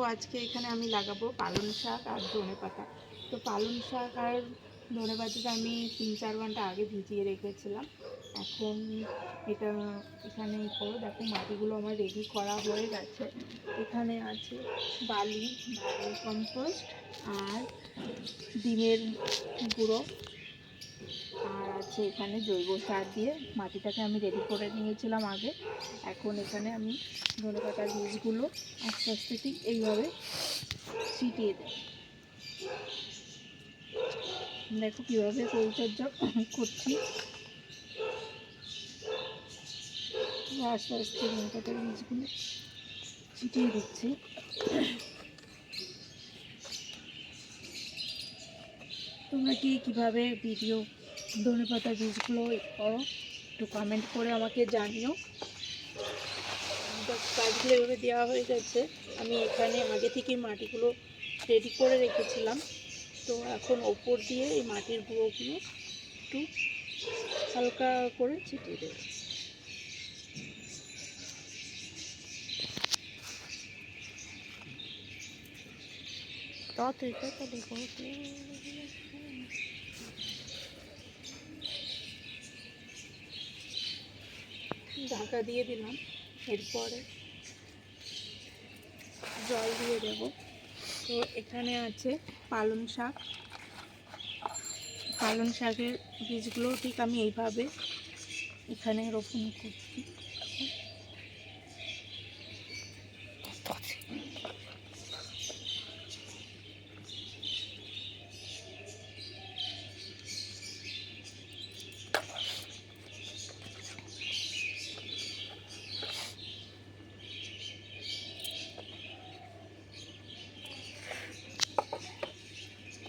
তো আজকে এখানে আমি লাগাবো পালং শাক আর ধনে পাতা। তো পালং শাক আর ধনে পাতাটা আমি তিন, চার ঘণ্টা আগে ভিজিয়ে রেখেছিলাম। এখন এটা এখানে করো। দেখো মাটিগুলো আমার রেডি করা হয়ে গেছে। এখানে আছে বালি বালি কম্পোস্ট আর ডিমের গুঁড়ো। আছে এখানে জৈব সার দিয়ে মাটিটাকে আমি রেডি করে নিয়েছিলাম আগে। এখন এখানে আমি ধনে পাতার বীজগুলো আস্তে আস্তে ঠিক এইভাবে ছিটিয়ে দেয় দেখো কীভাবে পরিচর্যা করছি। আস্তে আস্তে ধনে পাতার বীজগুলো ছিটিয়ে দিচ্ছি। তোমরা কি কীভাবে ভিডিও ধনে পাতার বীজগুলো করো একটু কমেন্ট করে আমাকে জানিও গাছগুলো এভাবে দেওয়া হয়ে গেছে আমি এখানে আগে থেকে মাটিগুলো রেডি করে রেখেছিলাম তো এখন ওপর দিয়ে এই মাটির গুঁড়োগুলো একটু হালকা করে ছিটিয়ে দেবো তো দেখো ঢাকা দিয়ে দিলাম। এরপরে জল দিয়ে দেব। তো এখানে আছে পালং শাক। পালং শাকের বীজগুলো ঠিক আমি এইভাবে এখানে রোপণ করছি।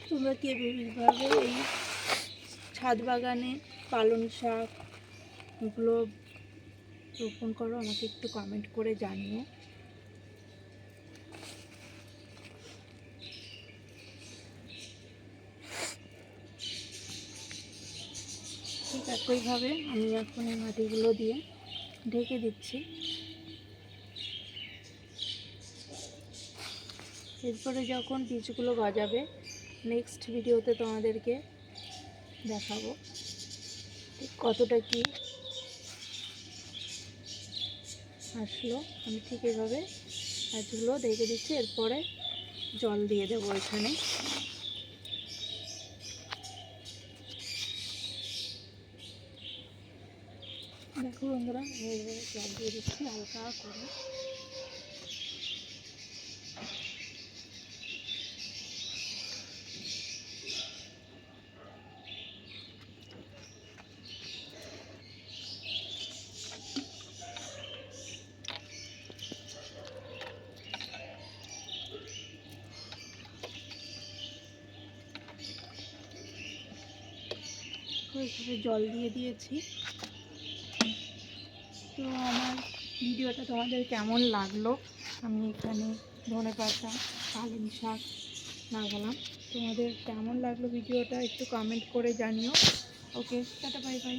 তোমরা কে বিভিন্নভাবে এই ছাদ বাগানে পালং শাক এগুলো রোপণ করো, আমাকে একটু কমেন্ট করে জানিও। ঠিক একইভাবে আমি এখন এই মাটিগুলো দিয়ে ঢেকে দিচ্ছি। এরপরে যখন বীজগুলো গজাবে নেক্সট ভিডিওতে তোমাদেরকে দেখাবো কতটা কি আসলো। আমি ঠিক এভাবে গাছগুলো রেখে দিচ্ছি, এরপরে জল দিয়ে দেবো এখানে। দেখো বন্ধুরা জল দিয়ে দিচ্ছি হালকা করে। ওইভাবে জল দিয়ে দিয়েছি। তো আমার ভিডিওটা তোমাদের কেমন লাগল? আমি এখানে ধনে পাতা, পালং শাক লাগালাম। তোমাদের কেমন লাগল ভিডিওটা একটু কমেন্ট করে জানিও। ওকে টাটা বাই বাই